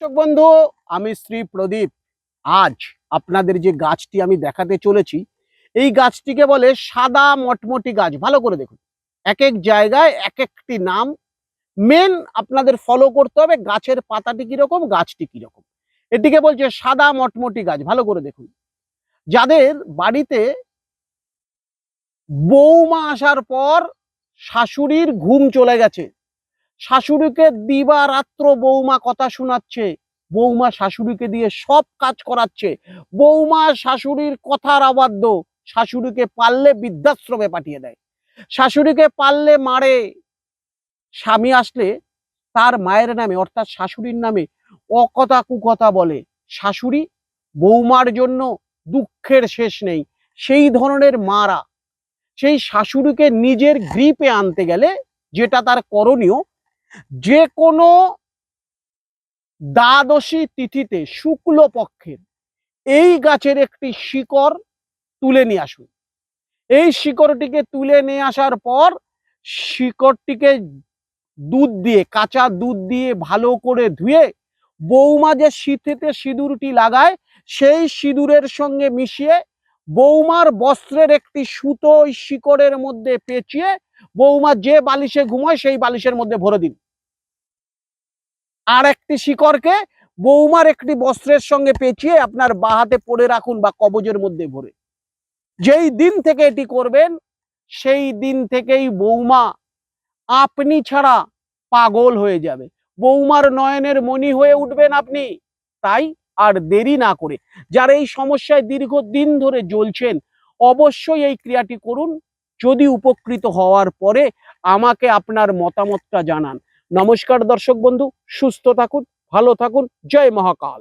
দর্শক বন্ধু, আমি শ্রী প্রদীপ। আজ আপনাদের যে গাছটি আমি দেখাতে চলেছি, এই গাছটিকে বলে সাদা মটমটি গাছ। ভালো করে দেখুন। এক এক জায়গায় এক একটি নাম। মেন আপনাদের ফলো করতে হবে গাছের পাতাটি কীরকম, গাছটি কীরকম। এটিকে বলছে সাদা মটমটি গাছ। ভালো করে দেখুন। যাদের বাড়িতে বৌমা আসার পর শাশুড়ির ঘুম চলে গেছে শাশুড়িকে দিবা রাত্র বৌমা কথা শোনাচ্ছে। বৌমা শাশুড়িকে দিয়ে সব কাজ করাচ্ছে। বৌমা শাশুড়ির কথার অবাধ্য। শাশুড়িকে পারলে বৃদ্ধাশ্রমে পাঠিয়ে দেয়। শাশুড়িকে পারলে মারে। স্বামী আসলে তার মায়ের নামে, অর্থাৎ শাশুড়ির নামে অকথা কুকথা বলে। শাশুড়ি বৌমার জন্য দুঃখের শেষ নেই। সেই ধরনের মারা। সেই শাশুড়িকে নিজের গ্রিপে আনতে গেলে যেটা তার করণীয় যে কোনো দ্বাদশী তিথিতে শুক্ল পক্ষের এই গাছের একটি শিকড় তুলে নিয়ে আসুন। এই শিকড়টিকে তুলে নিয়ে আসার পর শিকড়টিকে দুধ দিয়ে, কাঁচা দুধ দিয়ে ভালো করে ধুয়ে বৌমা যে শীতেতে সিঁদুরটি লাগায়, সেই সিঁদুরের সঙ্গে মিশিয়ে বৌমার বস্ত্রের একটি সুতো শিকড়ের মধ্যে পেঁচিয়ে বৌমা যে বালিশে ঘুমায় সেই বালিশের মধ্যে ভরে দিন আর একটি শিকড়কে বৌমার একটি বস্ত্রের সঙ্গে পেঁচিয়ে আপনার বাহাতে পরে রাখুন বা কবজের মধ্যে ভরে। যেই দিন থেকে এটি করবেন, সেই দিন থেকেই বৌমা আপনি ছাড়া পাগল হয়ে যাবে। বৌমার নয়নের মণি হয়ে উঠবেন আপনি। তাই আর দেরি না করে। যারা এই সমস্যায় দীর্ঘদিন ধরে জ্বলছেন, অবশ্যই এই ক্রিয়াটি করুন। যদি উপকৃত হওয়ার পরে আমাকে আপনার মতামতটা জানান। নমস্কার দর্শক বন্ধু, সুস্থ থাকুন, ভালো থাকুন। জয় মহাকাল।